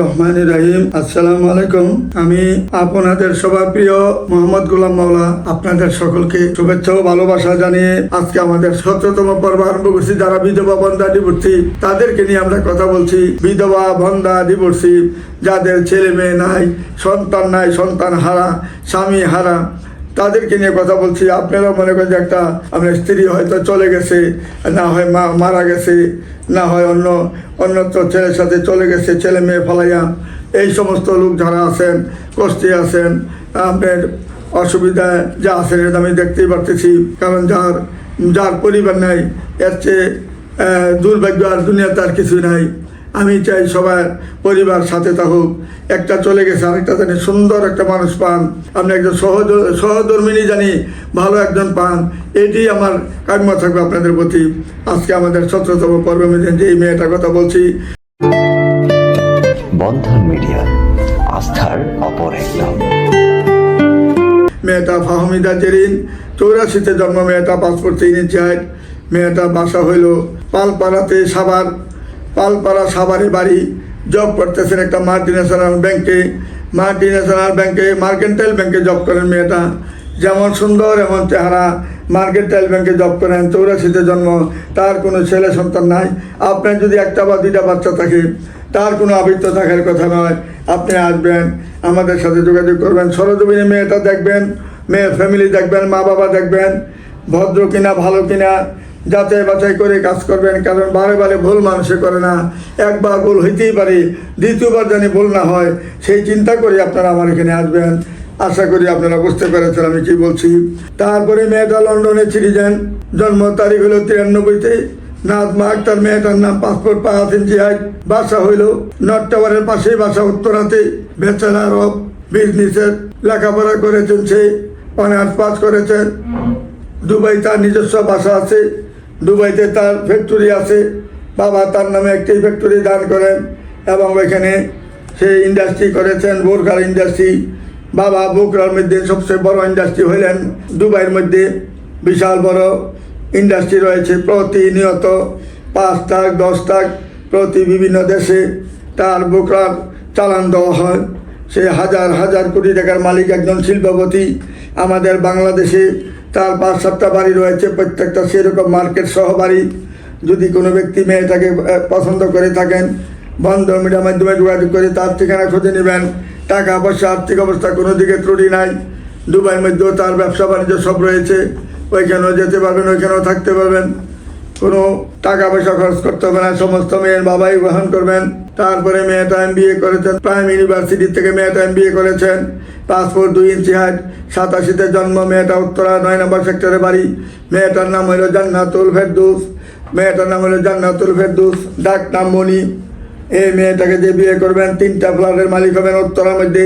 রহমান আলাইকুম আমি আপনাদের সবার প্রিয় মোহাম্মদ গোলাম মাওলা আপনাদের সকলকে শুভেচ্ছা ও ভালোবাসা জানিয়ে আজকে আমাদের সতেরোতম পর্ব আরম্ভ করছি। যারা বিধবা বন্ধা ডিভোর্সি তাদেরকে নিয়ে আমরা কথা বলছি। বিধবা বন্ধা ডিভোর্সি যাদের ছেলে মেয়ে নাই, সন্তান নাই, সন্তান হারা, স্বামী হারা তাদেরকে নিয়ে কথা বলছি। আপনারা মনে করেন যে একটা আপনার স্ত্রী হয়তো চলে গেছে, না হয় মা মারা গেছে, না হয় অন্য, অন্যত্র ছেলের সাথে চলে গেছে, ছেলে মেয়ে ফলাইয়া। এই সমস্ত লোক যারা আছেন, কষ্টে আছেন, আপনার অসুবিধায় যা আছেন এটা আমি দেখতেই পারতেছি। কারণ যার যার পরিবার নাই, এর চেয়ে দুর্ভাগ্য আর দুনিয়াতে আর কিছু নাই। আমি চাই সবার পরিবার সাথে থাকুক। একটা চলে গেছে আরেকটা জানি সুন্দর একটা মানুষ পান। আপনি একজন সহজ সহধর্মিনী জানি ভালো একজন পান। এটি আমার কাম্য থাকবে আপনাদের প্রতি। আজকে আমাদের সতেরোতম পর্ব যে এই মেয়েটার কথা বলছি। বন্ধন মিডিয়া আস্থার অপর এক নাম মেয়েটা ফাহমিদা জেরিন চৌরাশিতে জন্ম মেয়েটা পাসপোর্ট তিন ইঞ্চি হাইট মেয়েটা বাসা হইল পালপাড়াতে সাবার পালপাড়া সাভারে বাড়ি জব করতেছেন একটা মাল্টি ন্যাশনাল ব্যাংকে মাল্টি ন্যাশনাল ব্যাংকে মার্কেন্টাইল ব্যাংকে জব করেন মেয়েটা। যেমন সুন্দর, এমন চেহারা মার্কেন্টাইল ব্যাংকে জব করেন, চৌরাশিতে জন্ম, তার কোনো ছেলে সন্তান নাই। আপনার যদি একটা বা দুইটা বাচ্চা থাকে, তার কোনো আবৃত্ত থাকার কথা নয়। আপনি আসবেন, আমাদের সাথে যোগাযোগ করবেন। সরজমিনে মেয়েটা দেখবেন মেয়ের ফ্যামিলি দেখবেন মা বাবা দেখবেন। ভদ্র কিনা, ভালো কিনা যাচাই বাছাই করে কাজ করবেন, কারণ বারে বারে ভুল মানুষে করে না। একবার ভুল হইতেই পারে, দ্বিতীয়বার জানি ভুল না হয়, সেই চিন্তা করে আপনারা আমার এখানে আসবেন। আশা করি আপনারা বুঝতে পেরেছেন আমি কি বলছি। তারপরে মেয়েটা লন্ডনে সিটিজেন, জন্ম তারিখ হলো তিরানব্বইতে। নাজমা আক্তার মেয়েটার নাম পাসপোর্ট পাওয়া তিনটি হাইট বাসা হইল নর্থ টাওয়ারের পাশেই, বাসা উত্তরাতে। ব্যাচেলার অফ বিজনেসের লেখাপড়া করেছেন সে, অনার্স পাস করেছেন দুবাই তার নিজস্ব বাসা আছে। দুবাইতে তার ফ্যাক্টরি আছে। বাবা তার নামে একটি ফ্যাক্টরি দান করেন এবং ওইখানে সে ইন্ডাস্ট্রি করেছেন বোরকার ইন্ডাস্ট্রি বাবা বোকরার মধ্যে সবচেয়ে বড় ইন্ডাস্ট্রি হইলেন দুবাইয়ের মধ্যে। বিশাল বড় ইন্ডাস্ট্রি রয়েছে প্রতিনিয়ত পাঁচ টাক দশ টাক প্রতি বিভিন্ন দেশে তার বোকরার চালান দেওয়া হয়। সে হাজার হাজার কোটি টাকার মালিক একজন শিল্পপতি। আমাদের বাংলাদেশে তার পাঁচ সাতটা বাড়ি রয়েছে, প্রত্যেকটা সেরকম মার্কেট সহ বাড়ি যদি কোনো ব্যক্তি মেয়েটাকে পছন্দ করে থাকেন, বন্ধ মিডিয়ার মাধ্যমে যোগাযোগ করে তার ঠিকানা খুঁজে নেবেন। টাকা পয়সা, আর্থিক অবস্থা কোনো দিকে ত্রুটি নাই। দুবাইয়ের মধ্যেও তার ব্যবসা বাণিজ্য সব রয়েছে। ওইখানেও যেতে পারবেন, ওইখানেও থাকতে পারবেন। কোনো টাকা পয়সা খরচ করতে হবে না, সমস্ত মেয়ের বাবাই গ্রহণ করবেন। তারপরে মেয়েটা এম বিএ করেছেন প্রাইম ইউনিভার্সিটি থেকে মেয়েটা এম বিএ করেছেন। পাসপোর্ট দুই ইঞ্চি হাইট সাতাশিতে জন্ম, মেয়েটা উত্তরা, নয় নম্বর সেক্টরে বাড়ি। মেয়েটার নাম হলো জান্নাতুল ফেরদুস। মেয়েটার নাম হলো জান্নাতুল ফেরদুস, ডাক নাম মণি। এই মেয়েটাকে যে বিয়ে করবেন, তিনটা ফ্ল্যাটের মালিক হবেন উত্তরার মধ্যে।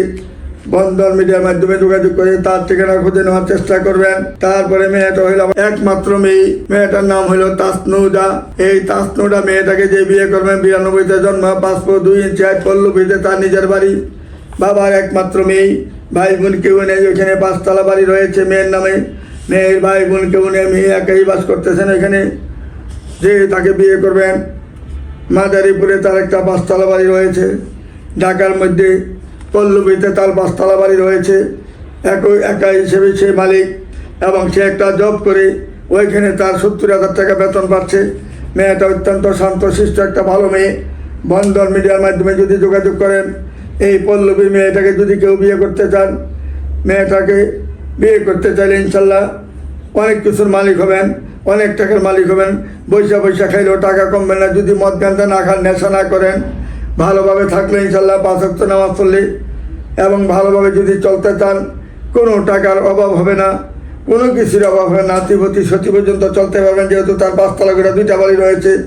বন্ধন মিডিয়ার মাধ্যমে যোগাযোগ করে তার ঠিকানা খুঁজে নেওয়ার চেষ্টা করবেন। তারপরে মেয়েটা হইল একমাত্র মেয়ে। মেয়েটার নাম হইল তাসনুদা। এই তাসনুদা মেয়েটাকে যে বিয়ে করবেন, বিরানব্বইতে জন্ম, পাসপোর্ট দুই ইঞ্চি এক পল্লবীতে তার নিজের বাড়ি। বাবার একমাত্র মেয়ে। ভাই বোন কেউ নেই, ওইখানে পাঁচতলা বাড়ি রয়েছে মেয়ের নামে। মেয়ের ভাই বোন কেউ নেই, মেয়ে একাই বাস করতেছেন এখানে যে তাকে বিয়ে করবেন। মাদারীপুরে তার একটা পাঁচতলা বাড়ি রয়েছে। ঢাকার মধ্যে পল্লবীতে তার পাঁচতলা বাড়ি রয়েছে। একই একা হিসেবে সে মালিক এবং সে একটা জব করে ওইখানে তার সত্তর হাজার টাকা বেতন পাচ্ছে। মেয়েটা অত্যন্ত শান্তশিষ্ট একটা ভালো মেয়ে। বন্ধন মিডিয়ার মাধ্যমে যদি যোগাযোগ করেন, এই পল্লবী মেয়েটাকে যদি কেউ বিয়ে করতে চান, মেয়েটাকে বিয়ে করতে চাইলে ইনশাল্লাহ অনেক কিছুর মালিক হবেন, অনেক টাকার মালিক হবেন। পয়সা পয়সা খাইলেও টাকা কমবে না। যদি মদ গান্ধা না খান, নেশা না করেন ভালোভাবে থাকলে ইনশাল্লাহ পাঁচ অক্ট নামাজ পড়লে এবং ভালোভাবে যদি চলতে চান, কোনো টাকার অভাব হবে না। কোনো কিছুর অভাব হবে না। নাতিপতি সতী পর্যন্ত চলতে পারবেন, যেহেতু তার পাঁচতলা করে দুইটা বাড়ি রয়েছে।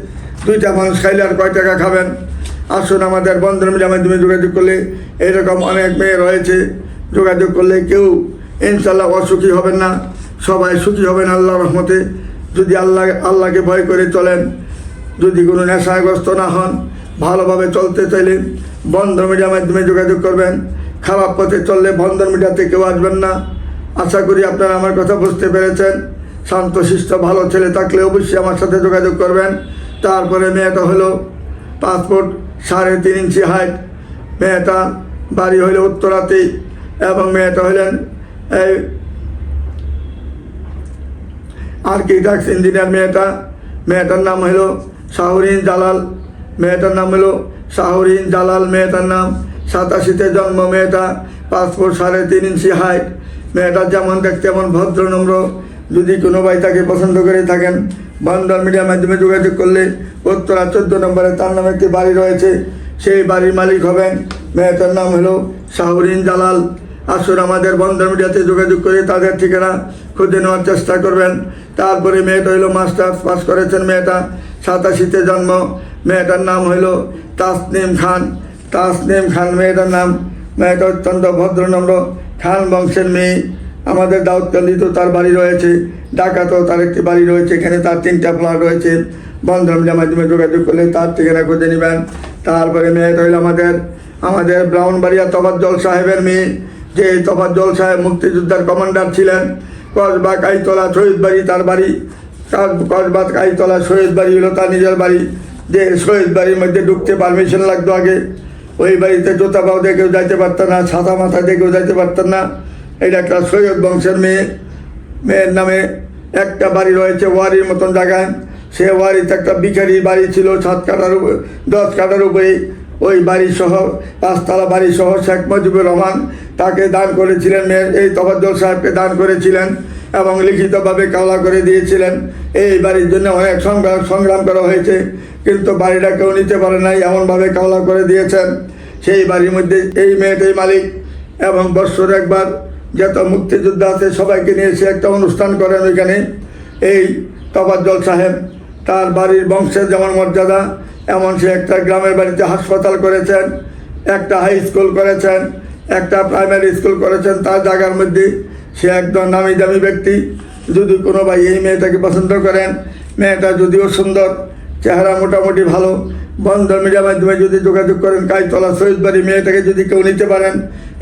দুইটা মানুষ খাইলে আর কয় টাকা খাবেন? আসুন আমাদের বন্ধন মাধ্যমে যোগাযোগ করলে এরকম অনেক মেয়ে রয়েছে। যোগাযোগ করলে কেউ ইনশাল্লাহ অসুখী হবেন না। সবাই সুখী হবেন আল্লাহ রহমতে। যদি আল্লাহ, আল্লাহকে ভয় করে চলেন, যদি কোনো নেশাগ্রস্ত না হন ভালোভাবে চলতে চাইলে বন্ধন মিডিয়ার মাধ্যমে যোগাযোগ করবেন। খারাপ পথে চললে বন্ধন মিডিয়াতে কেউ আসবেন না। আশা করি আপনারা আমার কথা বুঝতে পেরেছেন। শান্তশিষ্ট ভালো ছেলে থাকলে অবশ্যই আমার সাথে যোগাযোগ করবেন। তারপরে মেয়েটা হলো পাসপোর্ট সাড়ে তিন ইঞ্চি হাইট মেয়েটা বাড়ি হইল উত্তরাতে এবং মেয়েটা হইলেন এই আর্কিটেক্ট ইঞ্জিনিয়ার মেয়েটা। মেয়েটার নাম হলো শাহরিন জালাল। মেয়েটার নাম হলো শাহরিন জালাল মেয়েটার নাম। সাতাশিতে জন্ম মেয়েটা পাসপোর্ট সাড়ে তিন ইঞ্চি হাইট মেয়েটা যেমন দেখতে এমন ভদ্র, নম্র। যদি কোনো ভাই তাকে পছন্দ করে থাকেন বন্ধন মিডিয়ার মাধ্যমে যোগাযোগ করলে উত্তরা চোদ্দ নম্বরে তার নামে একটি বাড়ি রয়েছে। সেই বাড়ির মালিক হবেন মেয়েটার নাম হলো শাহরিন জালাল। আসুন আমাদের বন্ধন মিডিয়াতে যোগাযোগ করে তাদের ঠিকানা খুঁজে নেওয়ার চেষ্টা করবেন। তারপরে মেয়েটা হইল মাস্টার্স পাস করেছেন মেয়েটা। সাতাশিতে জন্ম। মেয়েটার নাম হইল তাসনিম খান। তাসনিম খান মেয়েটার নাম। মেয়েটা অত্যন্ত ভদ্রনম্র খান বংশের মেয়ে। আমাদের দাউদকান্দিতেও তার বাড়ি রয়েছে। ঢাকাতেও তার একটি বাড়ি রয়েছে। এখানে তার তিনটা ফ্ল্যাট রয়েছে। বন্ধন মিডিয়ার মাধ্যমে যোগাযোগ করলে তার ঠিকানা খুঁজে নেবেন। তারপরে মেয়েটা হইল আমাদের আমাদের ব্রাউনবাড়িয়া তফাজ্জল সাহেবের মেয়ে। যে তফাজ্জল সাহেব মুক্তিযোদ্ধার কমান্ডার ছিলেন। কসবা কাইতলা শহীদ বাড়ি তার বাড়ি। কসবা কাইতলা শহীদ বাড়ি হলো তার নিজের বাড়ি। যে শহীদ বাড়ির মধ্যে ঢুকতে পারমিশন লাগতো আগে। ওই বাড়িতে জোতা পাও কেউ যাইতে পারতেন না, ছাতা মাথা কেউ যাইতে পারতেন না। এটা একটা সৈয়দ বংশের মেয়ে, মেয়ের নামে একটা বাড়ি রয়েছে ওয়ারির মতন জায়গায়। সে ওয়ারিতে একটা বিকারি বাড়ি ছিল, সাত কাটার উপরে দশ কাটার উপরে ওই বাড়ি সহ, পাঁচতলা বাড়ি সহ শেখ মুজিবুর রহমান তাকে দান করেছিলেন মেয়ের, এই তফাজ্জল সাহেবকে দান করেছিলেন। এবং লিখিতভাবে কাওলা করে দিয়েছিলেন। এই বাড়ির জন্য অনেক সংগ্রাম সংগ্রাম করা হয়েছে, কিন্তু বাড়িটা কেউ নিতে পারে নাই, এমনভাবে কাওলা করে দিয়েছেন। সেই বাড়ির মধ্যে এই মেয়েটাই মালিক। এবং বৎসর একবার যত মুক্তিযোদ্ধা আছে, সবাইকে নিয়ে এসে একটা অনুষ্ঠান করেন ওইখানে। এই তফাজ্জল সাহেব, তার বাড়ির বংশের যেমন মর্যাদা, এমন সে একটা গ্রামের বাড়িতে হাসপাতাল করেছেন, একটা হাই স্কুল করেছেন, একটা প্রাইমারি স্কুল করেছেন, তার জায়গার মধ্যে সে একদম নামি দামি ব্যক্তি। যদি কোনো ভাই এই মেয়েটাকে পছন্দ করেন, মেয়েটা যদিও সুন্দর, চেহারা মোটামুটি ভালো বন্ধন মিডিয়ার মাধ্যমে যদি যোগাযোগ করেন, কাইতলা শহীদ বাড়ি মেয়েটাকে যদি কেউ নিতে পারেন,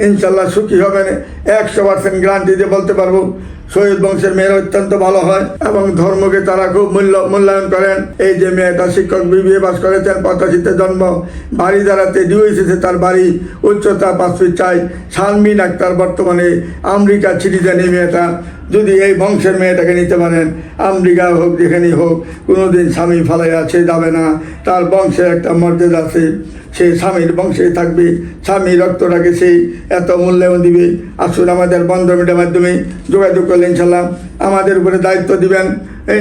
ইনশাল্লাহ সুখী হবেন। একশো পার্সেন্ট গ্যারান্টি দিয়ে বলতে পারব শহীদ বংশের মেয়েরা অত্যন্ত ভালো হয় এবং ধর্মকে তারা খুব মূল্য, মূল্যায়ন করেন। এই যে মেয়েটা শিক্ষক বিবিএ পাস করেছেন, পঁচাশিতে জন্ম, বাড়ি দাঁড়াতে ডিউএসিতে তার বাড়ি, উচ্চতা পাঁচ ফিট চাই শানমিন আক্তার বর্তমানে আমেরিকা সিটিজেন এই মেয়েটা। যদি এই বংশের মেয়েটাকে নিতে পারেন, আমেরিকা হোক, যেখানেই হোক, কোনোদিন স্বামী ফালাইয়া সে যাবে না। তার বংশের একটা মর্যাদা আছে সে স্বামীর বংশে থাকবে। স্বামী রক্তটাকে সেই এত মূল্যায়ন দিবে। আসুন আমাদের বন্ধমিটার মাধ্যমে যোগাযোগ করলে ইনশাল্লাহ আমাদের উপরে দায়িত্ব দিবেন।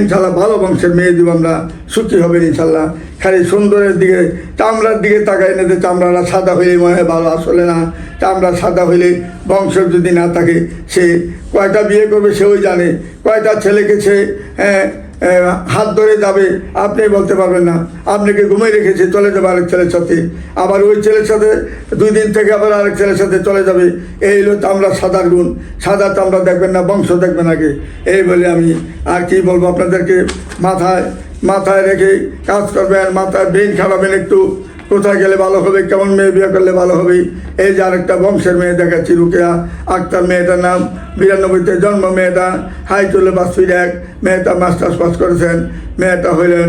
ইনশাল্লাহ ভালো বংশের মেয়ে দিব আমরা সুখী হবেন ইনশাল্লাহ। খালি সুন্দরের দিকে চামড়ার দিকে তাকাই না যে চামড়াটা সাদা হইলে মনে হয় ভালো আসলে না। চামড়া সাদা হইলে বংশ যদি না থাকে সে কয়টা বিয়ে করবে সেও জানে। কয়টা ছেলেকে সে হ্যাঁ, হাত ধরে যাবে, আপনি বলতে পারবেন না। আপনাকে ঘুমিয়ে রেখেছে? চলে যাবে আরেক ছেলের সাথে। আবার ওই ছেলের সাথে দুই দিন থেকে আবার আরেক ছেলের সাথে চলে যাবে। এই হলো তামরা সাদার গুণ। সাদা চামড়া দেখবেন না, বংশ দেখবেন আগে। এই বলে আমি আর কি বলব আপনাদেরকে? মাথায় মাথায় রেখে কাজ করবেন, মাথায় ব্রেন খাওয়াবেন একটু। কোথায় গেলে ভালো হবে, কেমন মেয়ে বিয়ে করলে ভালো হবে? এই যে আরেকটা বংশের মেয়ে দেখাচ্ছি, রুকেয়া। আক্তার মেয়েটার নাম, বিরানব্বইতে জন্ম মেয়েটা। হাই চলে ফিট এক মেয়েটা মাস্টার্স পাস করেছেন। মেয়েটা হইলেন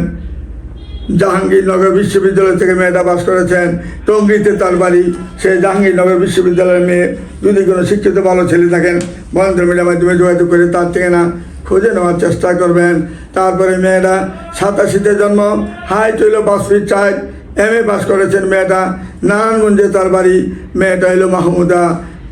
জাহাঙ্গীরনগর বিশ্ববিদ্যালয় থেকে মেয়েটা পাস করেছেন। টঙ্গিতে তার বাড়ি সেই জাহাঙ্গীরনগর বিশ্ববিদ্যালয়ের মেয়ে। যদি কোনো শিক্ষিত ভালো ছেলে থাকেন বন্ধ মিডিয়ার মাধ্যমে যোগাযোগ করে তার থেকে না, খুঁজে নেওয়ার চেষ্টা করবেন। তারপরে মেয়েটা সাতাশিতে জন্ম হাইট হইল পাঁচ চার এম এ পাস করেছেন মেয়েটা। নারায়ণগঞ্জে তার বাড়ি। মেয়েটা এলো মাহমুদা।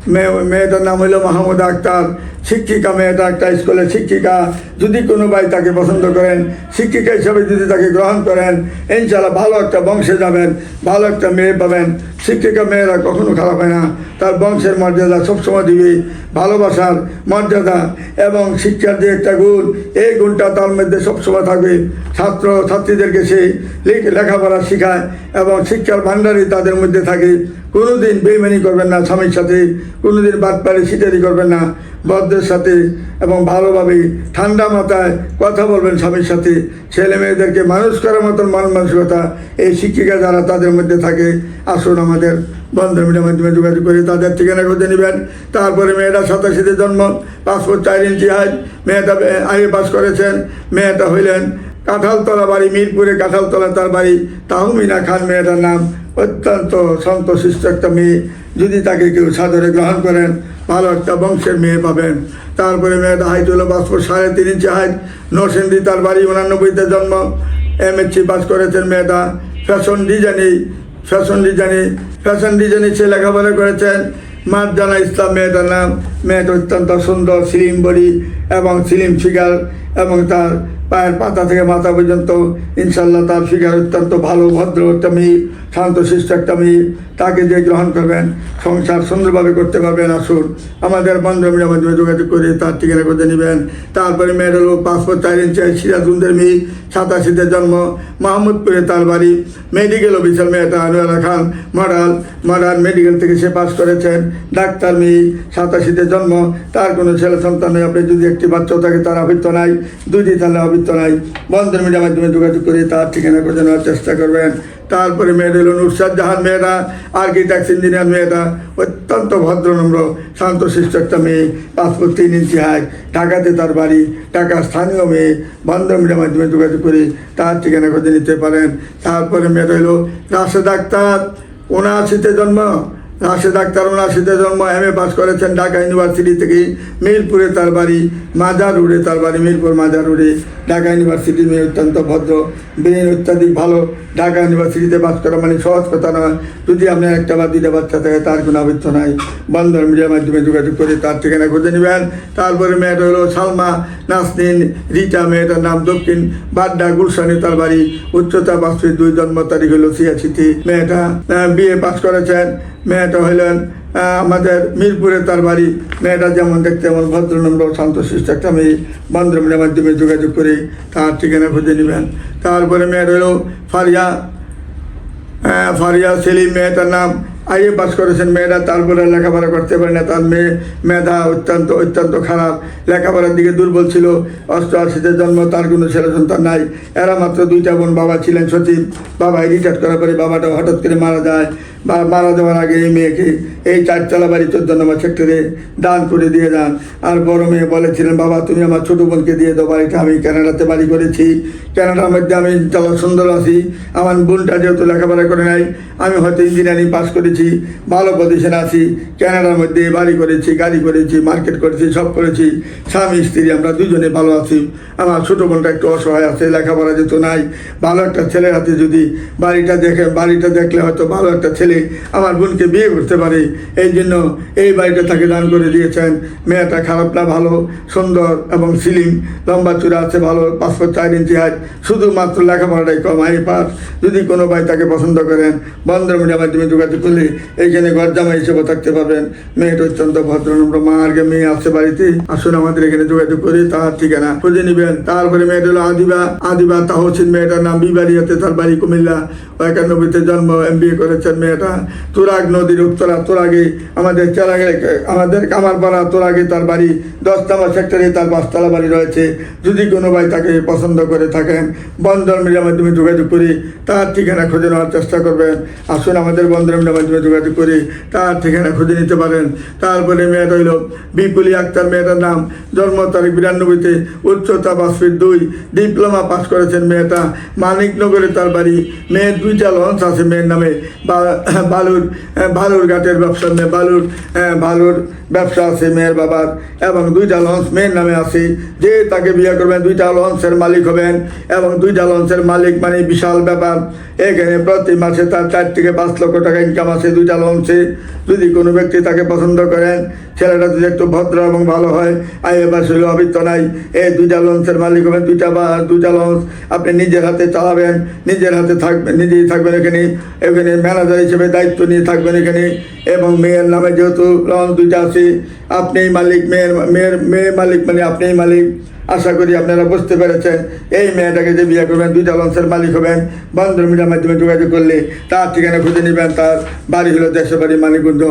মেয়ে মেয়েটার নাম হইল মাহমুদা আক্তার, শিক্ষিকা মেয়েটা একটা স্কুলের শিক্ষিকা। যদি কোনো ভাই তাকে পছন্দ করেন, শিক্ষিকা হিসাবে যদি তাকে গ্রহণ করেন ইনশাল্লাহ ভালো একটা বংশে যাবেন, ভালো একটা মেয়ে পাবেন। শিক্ষিকা মেয়েরা কখনো খারাপ হয় না। তার বংশের মর্যাদা সবসময় দিবে, ভালোবাসার মর্যাদা এবং শিক্ষার যে একটা গুণ, এই গুণটা তার মধ্যে সবসময় থাকবে। ছাত্র, ছাত্রীদেরকে সে লেখ- লেখাপড়া শেখায় এবং শিক্ষার ভাণ্ডারই তাদের মধ্যে থাকে। কোনোদিন বেইমানি করবেন না, স্বামীর সাথে কোনোদিন বাটপাড়ি সিটারি করবেন না, বদ্ধের সাথে এবং ভালোভাবে ঠান্ডা মাথায় কথা বলবেন স্বামীর সাথে। ছেলে মেয়েদেরকে মানুষ করার মতন মন মানসিকতা এই শিক্ষিকা যারা তাদের মধ্যে থাকে, আসুন আমাদের বন্ধন মিডিয়ার মাধ্যমে যোগাযোগ করে তাদের ঠিকানা খুঁজে নেবেন। তারপরে মেয়েটা সাতাশিতে জন্ম, পাসপোর্ট চার ইঞ্চি হাইট, মেয়েটা আগে পাস করেছেন, মেয়েটা হইলেন কাঁঠালতলা বাড়ি, মিরপুরে কাঁঠালতলা তার বাড়ি, তাহমিনা খান মেয়েটার নাম অত্যন্ত সন্তোষিষ্ট একটা মেয়ে। যদি তাকে কেউ সাদরে গ্রহণ করেন, ভালো একটা বংশের মেয়ে পাবেন। তারপরে মেয়েটা হাইট হলো পাসপোর্ট সাড়ে তিন ইঞ্চি হাইট নরসিংদী, তার বাড়ি উনানব্বইতে জন্ম। এম এসসি পাস করেছেন মেয়েটা। ফ্যাশন ডিজাইনে ফ্যাশন ডিজাইনে ফ্যাশন ডিজাইনে সে লেখাপড়া করেছেন। মারজানা ইসলাম মেয়েটার নাম। মেয়েটা অত্যন্ত সুন্দর স্লিম বডি এবং স্লিম ফিগার এবং তার পায়ের পাতা থেকে মাথা পর্যন্ত ইনশাল্লাহ তার ফিগার অত্যন্ত ভালো, ভদ্র একটা মেয়ে শান্তশিষ্ট একটা মেয়ে। তাকে যে গ্রহণ করবেন, সংসার সুন্দরভাবে করতে পারবেন, আসুন। আমাদের বন্ধুমিনের মাধ্যমে যোগাযোগ করে তার ঠিকানা করতে নেবেন। তারপরে মেয়ের হলো পাসপোর্ট চার ইঞ্চি সিরাজুন্দের মেয়ে, সাতাশিতে জন্ম, মাহমুদপুরে তার বাড়ি। মেডিকেল অফিসার মেয়েটা আনোয়ারা খান, মডাল। মডার্ন মেডিকেল থেকে সে পাস করেছেন। ডাক্তার মেয়ে, সাতাশিতে জন্ম। তার কোনো ছেলে সন্তান নেই। আপনি যদি একটি বাচ্চাও থাকে, তার আবৃত্ত নাই। দুইটি তাহলে নাই। বন্ধন মিডিয়ার মাধ্যমে যোগাযোগ করে তার ঠিকানা করে নেওয়ার চেষ্টা করবেন। তারপরে মেয়েটা হলো নুরসাদ জাহান মেয়েটা আর্কিটেক্ট ইঞ্জিনিয়ার মেয়েটা অত্যন্ত ভদ্রনম্র শান্তশিষ্ট একটা মেয়ে পাসপোর্ট তিন ইঞ্চি হাই, ঢাকাতে তার বাড়ি ঢাকা স্থানীয় মেয়ে। বন্ধন মিডিয়ার মাধ্যমে যোগাযোগ করে তার ঠিকানা করে নিতে পারেন। তারপরে মেয়েটা হলো রাশেদ ডাক্তার উনআশিতে জন্ম। রাশেদ আক্তার উনআশিতে জন্ম এম এ পাস করেছেন ঢাকা ইউনিভার্সিটি থেকে। মিরপুরে তার বাড়ি মাজার রোডে তার বাড়ি, মিরপুর মাজার রোডে ঢাকা ইউনিভার্সিটি। মেয়ে অত্যন্ত ভদ্র ব্রেন অত্যাধিক ভালো। ঢাকা ইউনিভার্সিটিতে পাস করা মানে সহজ কথা নয়। যদি আপনার একটা বা দুইটা বাচ্চা থাকে, তার কোনো আবৃত্ত নাই। বন্ধন মিডিয়ার মাধ্যমে যোগাযোগ করে তার ঠিকানা খুঁজে নেবেন। তারপরে মেয়েটা হলো সালমা নাসনিন রিটা মেয়েটার নাম দক্ষিণ, বাড্ডা গুলশানে তার বাড়ি। উচ্চতা বাস্তবিক দুই জন্ম তারিখ হলো ছিয়াশিটি মেয়েটা বিএ পাস করেছেন। মেয়েটা হইলেন আমাদের মিরপুরে তার বাড়ি। মেয়েটা যেমন দেখতে যেমন ভদ্রনম্র শান্তশিষ্ট একটা মেয়ে। বন্ধুমিনের মাধ্যমে যোগাযোগ করে তার ঠিকানা খুঁজে নেবেন। তারপরে মেয়েটা হলো ফারিয়া ফারিয়া সেলিম, মেয়েটার নাম আইএ পাস করেছেন মেয়েরা তারপরে লেখাপড়া করতে পারে না, তার মেয়ে মেধা অত্যন্ত অত্যন্ত খারাপ। লেখাপড়ার দিকে দুর্বল ছিল, অষ্টআশিতে জন্ম, তার কোনো ছেলে সন্তান নাই। এরা মাত্র দুইটা বোন বাবা ছিলেন সচিব। বাবা রিটায়ার করার পরে বাবাটা হঠাৎ করে মারা যায়। মারা যাওয়ার আগে এই মেয়েকে এই চারতলা বাড়ি চোদ্দ নম্বর সেক্টরে দান করে দিয়ে যান। আর বড় মেয়ে বলেছিলেন, বাবা, তুমি আমার ছোটো বোনকে দিয়ে দাও, বাড়িটা আমি কানাডাতে বাড়ি করেছি। কানাডার মধ্যে আমি চালা সুন্দর আছি। আমার বোনটা যেহেতু লেখাপড়া করে নাই, আমি হয়তো ইঞ্জিনিয়ারিং পাস করেছি, ভালো পজিশনে আছি। কানাডার মধ্যে বাড়ি করেছি, গাড়ি করেছি মার্কেট করেছি, সব করেছি। স্বামী, স্ত্রী, আমরা দুজনে ভালো আছি। আমার ছোটো বোনটা একটু অসহায় আছে, লেখাপড়া যেহেতু নাই। ভালো একটা ছেলের হাতে যদি বাড়িটা দেখে বাড়িটা দেখলে হয়তো ভালো একটা ছেলে আমার বোনকে বিয়ে করতে পারে। এই জন্য এই বাড়িটা তাকে দান করে দিয়েছেন। মেয়েটা খারাপ না, ভালো, সুন্দর এবং সিলিম লম্বা চূড়া আছে, ভালো পাসপোর্ট চার ইঞ্চি হাইট শুধুমাত্র লেখাপড়াটাই কম আই পাস। যদি কোনো ভাই তাকে পছন্দ করেন বন্ধ মিডিয়ার মাধ্যমে যোগাযোগ করলে এইখানে ঘর জামা হিসেবে থাকতে পারবেন। মেয়েটা অত্যন্ত ভদ্রনম্র মা আর মেয়ে আছে বাড়িতে। আসুন আমাদের এখানে যোগাযোগ করে তার ঠিকানা খুঁজে নেবেন। তারপরে মেয়েটা হলো আদিবা। আদিবা তাহসিন মেয়েটার নাম বিবাড়ি বিবাড়িয়াতে, তার বাড়ি কুমিল্লা। একানব্বইতে জন্ম এম করেছেন মেয়েটা। তুরাগ নদীর উত্তরা, তুরাগে আমাদের চেরাগে, আমাদের কামারপাড়া, তুরাগে তার বাড়ি দশ নম্বর সেক্টরে তার পাঁচতলা বাড়ি রয়েছে। যদি কোনো ভাই তাকে পছন্দ করে থাকেন বন্ধন মিডিয়ার মাধ্যমে যোগাযোগ করে তার ঠিকানা খুঁজে নেওয়ার চেষ্টা করবেন। আসুন আমাদের বন্ধন মিডিয়ার মাধ্যমে যোগাযোগ করে তার ঠিকানা খুঁজে নিতে পারেন। তারপরে মেয়েটা হইল বিপুলি আক্তার মেয়েটার নাম। জন্ম তারিখ বিরানব্বইতে উচ্চতা পাঁচ ফিট দুই। ডিপ্লোমা পাস করেছেন মেয়েটা। মানিকনগরে তার বাড়ি। মেয়ের দুইটা লঞ্চ আছে মেয়ের নামে। বা- বালুর বালুর ঘাটের ব্যবসা বালুর বালুর ব্যবসা আছে মেয়ের বাবার, এবং দুইটা লঞ্চ মেয়ের নামে আছে। যে তাকে বিয়ে করবেন, দুইটা লঞ্চের মালিক হবেন, এবং দুইটা লঞ্চের মালিক মানে বিশাল ব্যাপার। এখানে প্রতি মাসে তার চার থেকে পাঁচ লক্ষ টাকা ইনকাম আছে দুইটা লঞ্চে। যদি কোনো ব্যক্তি তাকে পছন্দ করেন, ছেলেটা যদি একটু ভদ্র এবং ভালো হয় আই এবার শৈল অবৃত্ত নাই, এই দুইটা লঞ্চের মালিক হবেন, দুইটা বা, দুইটা লঞ্চ আপনি নিজের হাতে চালাবেন, নিজের হাতে থাকবেন, নিজেই থাকবেন এখানে এখানে ম্যানেজার হিসেবে দায়িত্ব নিয়ে থাকবেন এখানে। এবং মেয়ের নামে যেহেতু লঞ্চ দুইটা আছে, আপনিই মালিক, মেয়ের মেয়ের মেয়ে মালিক মানে আপনিই মালিক। আশা করি আপনারা বুঝতে পেরেছেন, এই মেয়েটাকে যে বিয়ে করবেন, দুইটা লঞ্চের মালিক হবেন বন্ধন মিডিয়ার মাধ্যমে যোগাযোগ করলে তার ঠিকানা খুঁজে নেবেন, তার বাড়ি হলো দেশের বাড়ি মানিকুঞ্জ।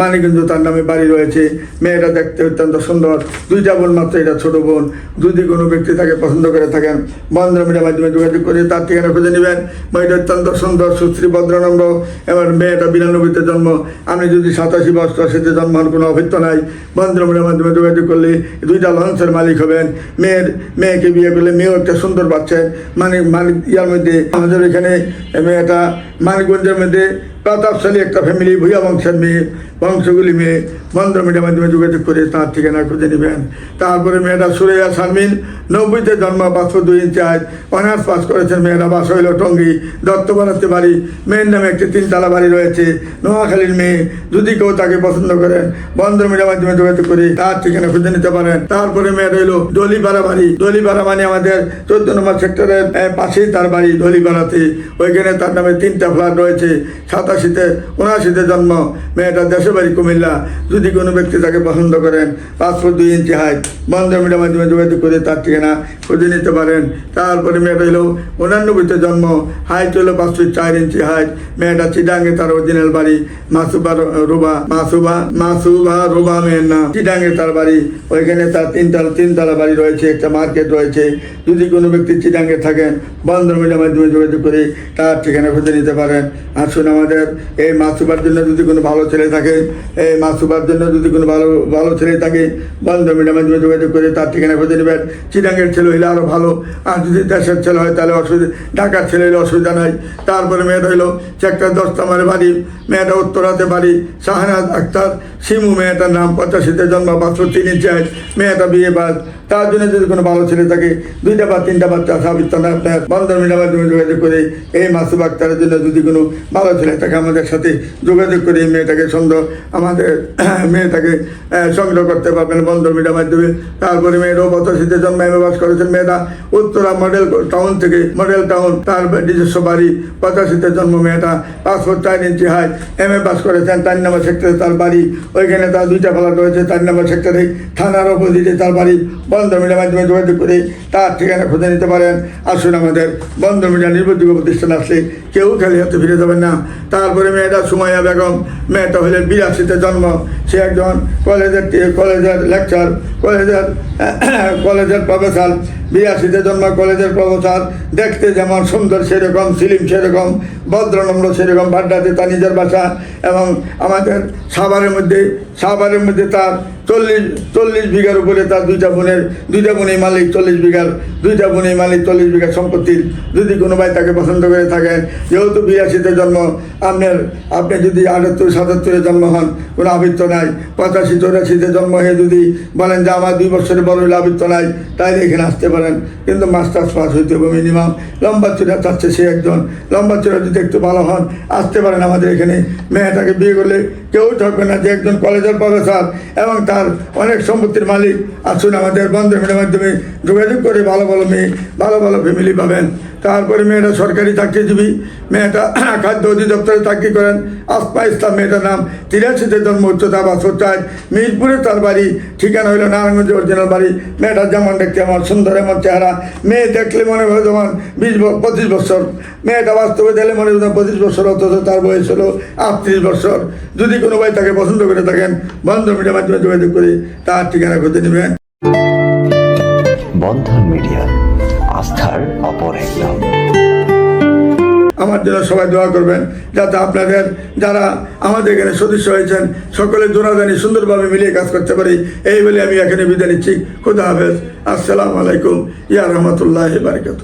মানিকুঞ্জ তার নামে বাড়ি রয়েছে। মেয়েটা দেখতে অত্যন্ত সুন্দর। দুইটা বোন মাত্র, এটা ছোট বোন। যদি কোনো ব্যক্তি তাকে পছন্দ করে থাকেন বন্ধন মিডিয়ার মাধ্যমে যোগাযোগ করে তার ঠিকানা খুঁজে নেবেন। মেয়েটা অত্যন্ত সুন্দর, সুশ্রী, ভদ্রনম্র। এবার মেয়েটা বিরানব্বইতে জন্ম। আমি যদি সাতাশি বছর অষ্টআশিতে জন্ম হওয়ার কোনো অভিজ্ঞ নাই বন্ধন মিডিয়ার মাধ্যমে যোগাযোগ করলে দুইটা লঞ্চের মালিক হবেন। মেয়ের মেয়েকে বিয়ে করলে মেয়েও একটা সুন্দর বাচ্চা। মানে মানে ইয়ার মধ্যে আমাদের এখানে মেয়েটা মানিকগঞ্জের মধ্যে প্রতাপশালী একটা ফ্যামিলি ভূয়া বংশের মেয়ে, বংশগুলি মেয়ে বন্ধ মিডিয়ার মাধ্যমে যোগাযোগ করে তার ঠিকানা খুঁজে নেবেন। তারপরে মেয়েটা সুরেয়া শারমিন, নব্বইতে জন্ম পাঁচশো দুই ইঞ্চি আজ অনার্স পাস করেছেন মেয়েরা বাস হইল টঙ্গি দত্ত দত্তবারাতে বাড়ি, মেয়ের নামে একটি তিনতলা বাড়ি রয়েছে, নোয়াখালীর মেয়ে, যদি কেউ তাকে পছন্দ করেন বন্ধ মিডিয়ার মাধ্যমে যোগাযোগ করে তার ঠিকানা খুঁজে নিতে পারেন। তারপরে মেয়ে রইল দলিপাড়া বাড়ি, দলিপাড়া মানে আমাদের চোদ্দ নম্বর সেক্টরের পাশেই তার বাড়ি দলিপাড়াতে। ওইখানে তার নামে তিনটা ফ্ল্যাট রয়েছে সাতাশিতে উনআশিতে জন্ম। মেয়েটা দেশে বাড়ি কুমিল্লা। যদি কোনো ব্যক্তি তাকে পছন্দ করেন ফুট দুই ইঞ্চি হাইট বন্ধ মিডিয়ার মাধ্যমে যোগাযোগ করে তার ঠিকানা খুঁজে নিতে পারেন। তারপরে মেয়েটা হলো উনানব্বইতে জন্ম হাইট হলো পাঁচ ফিট চার ইঞ্চি হাইট মেয়েটা চিডাঙ্গে তার অরিজিনাল বাড়ি মাসুবা রুবা, মাসুবা মাসুবা রুবা মেয়ের নাম। চিডাঙ্গে তার বাড়ি, ওইখানে তার তিনতলা তিনতলা বাড়ি রয়েছে, একটা মার্কেট রয়েছে। যদি কোনো ব্যক্তি চিডাঙ্গে থাকেন, বন্ধ মিডিয়ার মাধ্যমে যোগাযোগ করে তার ঠিকানা খুঁজে নিতে পারেন। আসুন আমাদের এই মাসুবার জন্য যদি কোনো ভালো ছেলে থাকে, এই মাসুবার জন্য যদি কোনো ভালো ভালো ছেলে থাকে বন্ধ মিডিয়ার মাধ্যমে যোগাযোগ করে, তার ঠিকানা খুঁজে নেবেন। চিডাঙ্গের ছেলে হইলে আরও ভালো। আর যদি দেশের ছেলে হয়, তাহলে অসুবিধা, ঢাকার ছেলে হলে অসুবিধা নাই। তারপরে মেয়েটা হইল চেকটা দশটা মারে বাড়ি, মেয়েটা উত্তরাতে বাড়ি, শাহনাজ আক্তার। শিমু মেয়েটার নাম পঁচাশিতে জন্ম পাঁচশো তিন হাইট, মেয়েটা বিয়ে বাদ। তার জন্য যদি কোনো ভালো ছেলে থাকে দুইটা বা তিনটা বাচ্চা সাবিত বন্ধন মিডিয়ার মাধ্যমে যোগাযোগ করে। এই মাসুব আক্তারের জন্য যদি কোনো ভালো ছেলে থাকে আমাদের সাথে যোগাযোগ করে এই মেয়েটাকে সুন্দর আমাদের মেয়েটাকে সংগ্রহ করতে পারবেন বন্ধন মিডিয়ার মাধ্যমে। তারপরে মেয়েরও পঁচাশিতে জন্ম এম বাস করেছেন মেয়েটা। উত্তরা মডেল টাউন থেকে মডেল টাউন তার নিজস্ব বাড়ি পঁচাশিতে জন্ম মেয়েটা পাসপোর্ট চার inch high M A pass করেছেন চার নম্বর সেক্টরে তার বাড়ি ওইখানে তার দুইটা ফ্ল্যাট রয়েছে চার নাম্বার সেক্টরে থানার অপোজিটে তার বাড়ি বন্ধ মিডিয়ার মাধ্যমে যোগাযোগ করে তার ঠিকানা খুঁজে নিতে পারেন। আসুন আমাদের বন্ধ মিডিয়া নির্ভরযোগ্য প্রতিষ্ঠান আসলে কেউ খালি হাতে ফিরে যাবেন না। তারপরে মেয়েটা সুমাইয়া বেগম, মেয়েটা হলেন বিরাশিতে জন্ম। সে একজন কলেজের কলেজের লেকচার কলেজের কলেজের প্রফেসর বিরাশিতে জন্ম, কলেজের প্রফেসর দেখতে যেমন সুন্দর সেরকম সিলিম সেরকম। ভদ্রনম্র সেরকম ভাড্ডাতে তার নিজের বাসা এবং আমাদের সাভারের মধ্যে সাভারের মধ্যে তার চল্লিশ চল্লিশ বিঘার উপরে তার দুইটা বোনের দুইটা বোনের মালিক চল্লিশ বিঘার, দুইটা বোনের মালিক চল্লিশ বিঘা সম্পত্তির যদি কোনো ভাই তাকে পছন্দ করে থাকেন, যেহেতু বিরাশিতে জন্ম, আপনার, আপনি যদি আটাত্তর, সাতাত্তরে জন্ম হন, কোনো আবৃত্ত নাই। পঁচাশি, চৌরাশিতে জন্ম হয়ে যদি বলেন যে আমার দুই বছরের বড় হলে আবৃত্ত নাই তাই এখানে আসতে পারেন। কিন্তু মাস্টার্স পাস হইতে হবে মিনিমাম লম্বা চূড়া চাচ্ছে সে একজন। লম্বা চূড়া যদি একটু ভালো হন, আসতে পারেন আমাদের এখানে। মেয়েটাকে বিয়ে করলে কেউ থাকবে না যে একজন কলেজের প্রফেসর এবং তার অনেক সম্পত্তির মালিক। আসুন আমাদের বন্ধনের মাধ্যমে যোগাযোগ করে ভালো ভালো মেয়ে, ভালো ভালো ফ্যামিলি পাবেন। তারপরে মেয়েটা সরকারি চাকরিজীবী, মেয়েটা খাদ্য অধিদপ্তরে চাকরি করেন। আসমা ইসলাম মেয়েটার নাম তিরাশিতে জন্ম, উচ্চতা বাসর চায় মিরপুরে তার বাড়ি, ঠিকানা হইল নারায়ণগঞ্জ, অরিজিনাল বাড়ি। মেয়েটা যেমন দেখতে আমার সুন্দর, এমন চেহারা। মেয়ে দেখলে মনে হয় যেমন বিশ ব- পঁচিশ বছর। মেয়েটা বাস্তবে দেখলে মনে হয় পঁচিশ বছর, অথচ তার বয়স হলো আটত্রিশ বছর। যদি কোনো ভাই তাকে পছন্দ করে থাকেন, বন্ধ মিডিয়ার মাধ্যমে যোগাযোগ করে তার ঠিকানা খুঁজে নেবেন। আমার জন্য সবাই দোয়া করবেন, যাতে আপনাদের যারা আমাদের এখানে সদস্য হয়েছেন, সকলে জোনাদানি সুন্দরভাবে মিলিয়ে কাজ করতে পারি। এই বলে আমি এখানে বিদায় নিচ্ছি। খুদা হাফেজ। আসসালামু আলাইকুম। ইয়া রহমতুল্লাহ বারকাত